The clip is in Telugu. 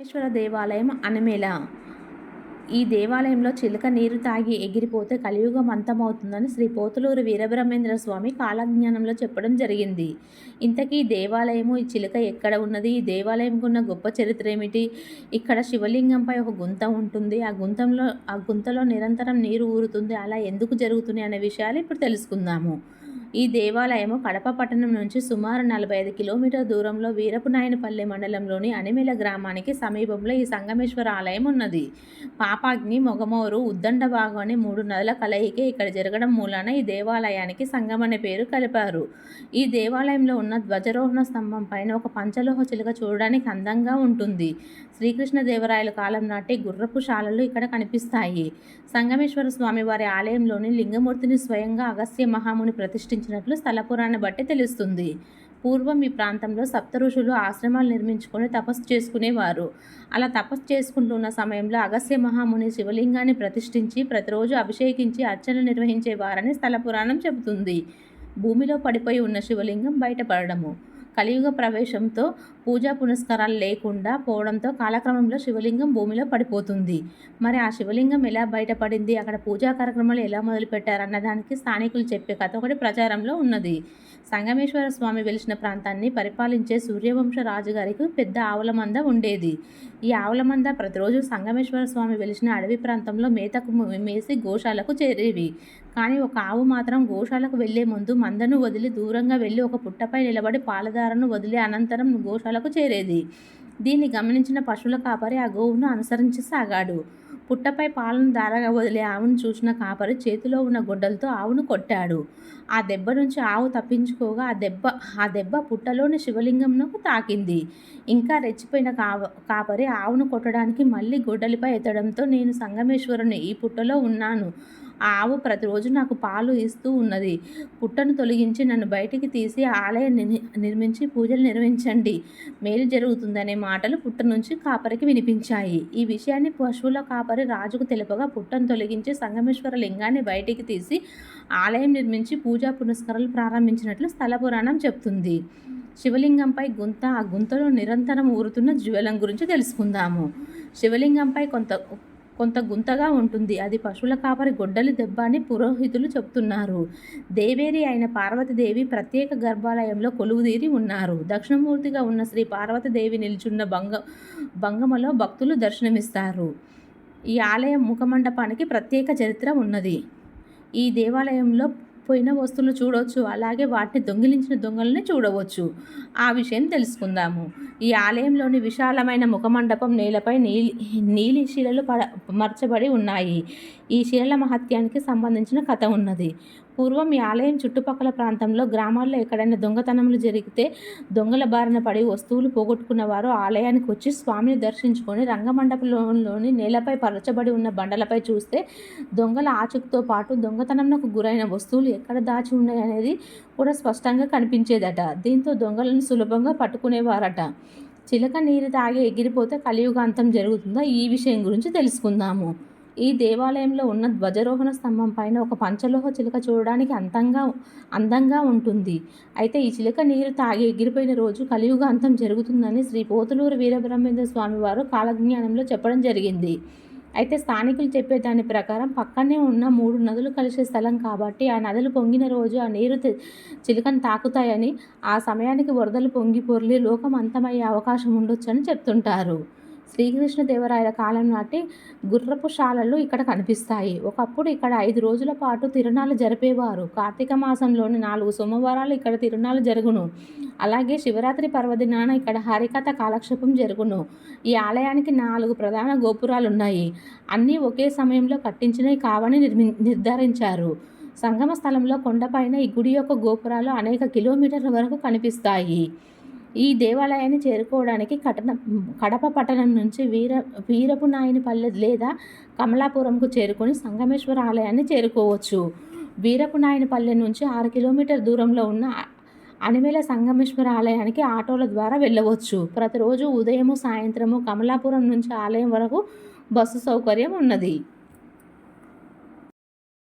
వెంకటేశ్వర దేవాలయం అనమేల. ఈ దేవాలయంలో చిలుక నీరు తాగి ఎగిరిపోతే కలియుగం అంతమవుతుందని శ్రీ పోతులూరు వీరబ్రహ్మేంద్ర స్వామి కాలజ్ఞానంలో చెప్పడం జరిగింది. ఇంతకీ దేవాలయము ఈ చిలుక ఎక్కడ ఉన్నది? ఈ దేవాలయంకు ఉన్న గొప్ప చరిత్ర ఏమిటి? ఇక్కడ శివలింగంపై ఒక గుంత ఉంటుంది. ఆ గుంతంలో ఆ గుంతలో నిరంతరం నీరు ఊరుతుంది. అలా ఎందుకు జరుగుతుంది అనే విషయాలు ఇప్పుడు తెలుసుకుందాము. ఈ దేవాలయము కడప పట్టణం నుంచి సుమారు నలభై ఐదు కిలోమీటర్ దూరంలో వీరపునాయనపల్లి మండలంలోని అనిమిల గ్రామానికి సమీపంలో ఈ సంగమేశ్వర ఆలయం ఉన్నది. పాపాగ్ని మొగమోరు ఉద్దండ భాగం అనే మూడు నదుల కలయికే ఇక్కడ జరగడం మూలాన ఈ దేవాలయానికి సంగం అనే పేరు కలిపారు. ఈ దేవాలయంలో ఉన్న ధ్వజారోహణ స్తంభం పైన ఒక పంచలోహ చిలుక చూడడానికి అందంగా ఉంటుంది. శ్రీకృష్ణదేవరాయల కాలం నాటి గుర్రపు శాలలు ఇక్కడ కనిపిస్తాయి. సంగమేశ్వర స్వామి వారి ఆలయంలోని లింగమూర్తిని స్వయంగా అగస్త్య మహాముని నివసించినట్లు స్థల పురాణాన్ని బట్టి తెలుస్తుంది. పూర్వం ఈ ప్రాంతంలో సప్త ఋషులు ఆశ్రమాలు నిర్మించుకొని తపస్సు చేసుకునేవారు. అలా తపస్సు చేసుకుంటున్న సమయంలో అగస్య మహాముని శివలింగాన్ని ప్రతిష్ఠించి ప్రతిరోజు అభిషేకించి అర్చనలు నిర్వహించేవారని స్థల పురాణం చెబుతుంది. భూమిలో పడిపోయి ఉన్న శివలింగం బయటపడడము. కలియుగ ప్రవేశంతో పూజా పునస్కారాలు లేకుండా పోవడంతో కాలక్రమంలో శివలింగం భూమిలో పడిపోతుంది. మరి ఆ శివలింగం ఎలా బయటపడింది? అక్కడ పూజా కార్యక్రమాలు ఎలా మొదలుపెట్టారన్న దానికి స్థానికులు చెప్పే కథ ఒకటి ప్రచారంలో ఉన్నది. సంగమేశ్వర స్వామి వెలిసిన ప్రాంతాన్ని పరిపాలించే సూర్యవంశ రాజుగారికి పెద్ద ఆవుల మంద ఉండేది. ఈ ఆవుల మంద ప్రతిరోజు సంగమేశ్వర స్వామి వెలిసిన అడవి ప్రాంతంలో మేతకు మేసి గోశాలకు చేరేవి. కానీ ఒక ఆవు మాత్రం గోశాలకు వెళ్ళే ముందు మందను వదిలి దూరంగా వెళ్ళి ఒక పుట్టపై నిలబడి పాలధారను వదిలి అనంతరం గోశాలకు చేరేది. దీన్ని గమనించిన పశువుల కాపరి ఆ గోవును అనుసరించి సాగాడు. పుట్టపై పాలను దారగా వదిలే ఆవును చూసిన కాపరి చేతిలో ఉన్న గొడ్డలతో ఆవును కొట్టాడు. ఆ దెబ్బ నుంచి ఆవు తప్పించుకోగా ఆ దెబ్బ ఆ దెబ్బ పుట్టలోని శివలింగంను తాకింది. ఇంకా రెచ్చిపోయిన కావ కాపరి ఆవును కొట్టడానికి మళ్ళీ గుడ్డలిపై ఎత్తడంతో నేను సంగమేశ్వరుని ఈ పుట్టలో ఉన్నాను. ఆ ఆవు ప్రతిరోజు నాకు పాలు ఇస్తూ ఉన్నది. పుట్టను తొలగించి నన్ను బయటికి తీసి ఆలయం నిర్మించి పూజలు నిర్వహించండి. మేలు జరుగుతుందనే మాటలు పుట్ట నుంచి కాపరికి వినిపించాయి. ఈ విషయాన్ని పశువుల కాపరి రాజుకు తెలుపగా పుట్టను తొలగించి సంగమేశ్వర లింగాన్ని బయటికి తీసి ఆలయం నిర్మించి పూజా పునస్కారాలు ప్రారంభించినట్లు స్థల పురాణం చెప్తుంది. శివలింగంపై గుంత ఆ గుంతలో నిరంతరం ఊరుతున్న జ్వలం గురించి తెలుసుకుందాము. శివలింగంపై కొంత కొంత గుంతగా ఉంటుంది. అది పశువుల కాపరి గొడ్డలి దెబ్బ అని పురోహితులు చెప్తున్నారు. దేవేరి అయిన పార్వతీదేవి ప్రత్యేక గర్భాలయంలో కొలువుదీరి ఉన్నారు. దక్షిణమూర్తిగా ఉన్న శ్రీ పార్వతీదేవి నిల్చున్న బంగ భంగమలో భక్తులు దర్శనమిస్తారు. ఈ ఆలయం ముఖమండపానికి ప్రత్యేక చరిత్ర ఉన్నది. ఈ దేవాలయంలో పోయిన వస్తువులు చూడవచ్చు అలాగే వాటిని దొంగిలించిన దొంగలని చూడవచ్చు. ఆ విషయం తెలుసుకుందాము. ఈ ఆలయంలోని విశాలమైన ముఖమండపం నేలపై నీలి నీలి శిలలు పడ మరచబడి ఉన్నాయి. ఈ శిలల మహత్యానికి సంబంధించిన కథ ఉన్నది. పూర్వం ఈ ఆలయం చుట్టుపక్కల ప్రాంతంలో గ్రామాల్లో ఎక్కడైనా దొంగతనములు జరిగితే దొంగల బారిన పడి వస్తువులు పోగొట్టుకున్న వారు ఆలయానికి వచ్చి స్వామిని దర్శించుకొని రంగమండపంలోని నేలపై పరచబడి ఉన్న బండలపై చూస్తే దొంగల ఆచూకతో పాటు దొంగతనంకు గురైన వస్తువులు ఎక్కడ దాచి ఉన్నాయనేది కూడా స్పష్టంగా కనిపించేదట. దీంతో దొంగలను సులభంగా పట్టుకునేవారట. చిలక నీరు తాగి ఎగిరిపోతే కలియుగాంతం జరుగుతుందా? ఈ విషయం గురించి తెలుసుకుందాము. ఈ దేవాలయంలో ఉన్న ధ్వజరోహణ స్తంభం పైన ఒక పంచలోహ చిలుక చూడడానికి అంతంగా అందంగా ఉంటుంది. అయితే ఈ చిలుక నీరు తాగి ఎగిరిపోయిన రోజు కలియుగ అంతం జరుగుతుందని శ్రీ పోతులూరు వీరబ్రహ్మేంద్ర స్వామి వారు కాలజ్ఞానంలో చెప్పడం జరిగింది. అయితే స్థానికులు చెప్పే దాని ప్రకారం పక్కనే ఉన్న మూడు నదులు కలిసే స్థలం కాబట్టి ఆ నదులు పొంగిన రోజు ఆ నీరు చిలుకను తాకుతాయని ఆ సమయానికి వరదలు పొంగి పొర్లి లోకం అంతమయ్యే అవకాశం ఉండొచ్చని చెప్తుంటారు. శ్రీకృష్ణదేవరాయల కాలం నాటి గుర్రపు శాలలు ఇక్కడ కనిపిస్తాయి. ఒకప్పుడు ఇక్కడ ఐదు రోజుల పాటు తిరునాళ్ళు జరిపేవారు. కార్తీక మాసంలోని నాలుగు సోమవారాలు ఇక్కడ తిరునాళ్ళు జరుగును. అలాగే శివరాత్రి పర్వదినాన ఇక్కడ హరికథ కాలక్షేపం జరుగును. ఈ ఆలయానికి నాలుగు ప్రధాన గోపురాలు ఉన్నాయి అన్నీ ఒకే సమయంలో కట్టించినవి కావని నిర్మి నిర్ధారించారు. సంగమ స్థలంలో కొండపైన ఈ గుడి యొక్క గోపురాలు అనేక కిలోమీటర్ల వరకు కనిపిస్తాయి. ఈ దేవాలయాన్ని చేరుకోవడానికి కటన కడప పట్టణం నుంచి వీర వీరపు నాయనిపల్లె లేదా కమలాపురంకు చేరుకొని సంగమేశ్వర ఆలయాన్ని చేరుకోవచ్చు. వీరపు నాయనిపల్లె నుంచి ఆరు కిలోమీటర్ దూరంలో ఉన్న అనిమేల సంగమేశ్వర ఆలయానికి ఆటోల ద్వారా వెళ్ళవచ్చు. ప్రతిరోజు ఉదయము సాయంత్రము కమలాపురం నుంచి ఆలయం వరకు బస్సు సౌకర్యం ఉన్నది.